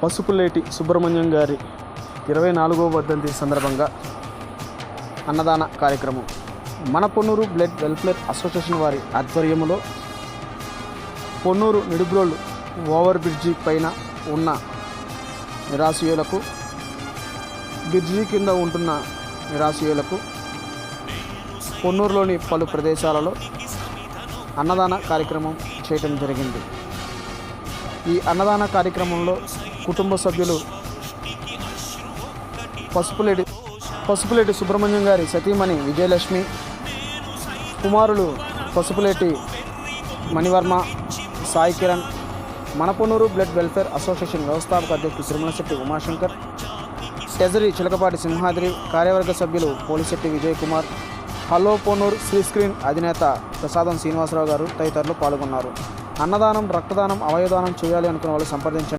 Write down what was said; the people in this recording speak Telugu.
పసుపులేటి సుబ్రహ్మణ్యం గారి ఇరవై నాలుగవ వర్ధంతి సందర్భంగా అన్నదాన కార్యక్రమం. మన పొన్నూరు బ్లడ్ వెల్ఫేర్ అసోసియేషన్ వారి ఆధ్వర్యంలో పొన్నూరు నిడుబ్రోలు ఓవర్ బ్రిడ్జి పైన ఉన్న నిరాశయులకు బ్రిడ్జి కింద ఉంటున్న నిరాశయులకు పొన్నూరులోని పలు ప్రదేశాలలో అన్నదాన కార్యక్రమం చేయటం జరిగింది. ఈ అన్నదాన కార్యక్రమంలో కుటుంబ సభ్యులు పసుపులేటి పసుపులేటి సుబ్రహ్మణ్యం గారి సతీమణి విజయలక్ష్మి కుమారులు పసుపులేటి మణివర్మ సాయి కిరణ్ మనపొన్నూరు బ్లడ్ వెల్ఫేర్ అసోసియేషన్ వ్యవస్థాపక అధ్యక్షుడు తిరుమలశెట్టి ఉమాశంకర్ ట్రెజరీ చిలకపాటి సింహాద్రి కార్యవర్గ సభ్యులు పోలిశెట్టి విజయ్ కుమార్ హలో పోనూర్ శ్రీ స్క్రీన్ అధినేత ప్రసాదం శ్రీనివాసరావు గారు తదితరులు పాల్గొన్నారు. అన్నదానం రక్తదానం అవయదానం చేయాలి అనుకున్న వాళ్ళు సంప్రదించండి.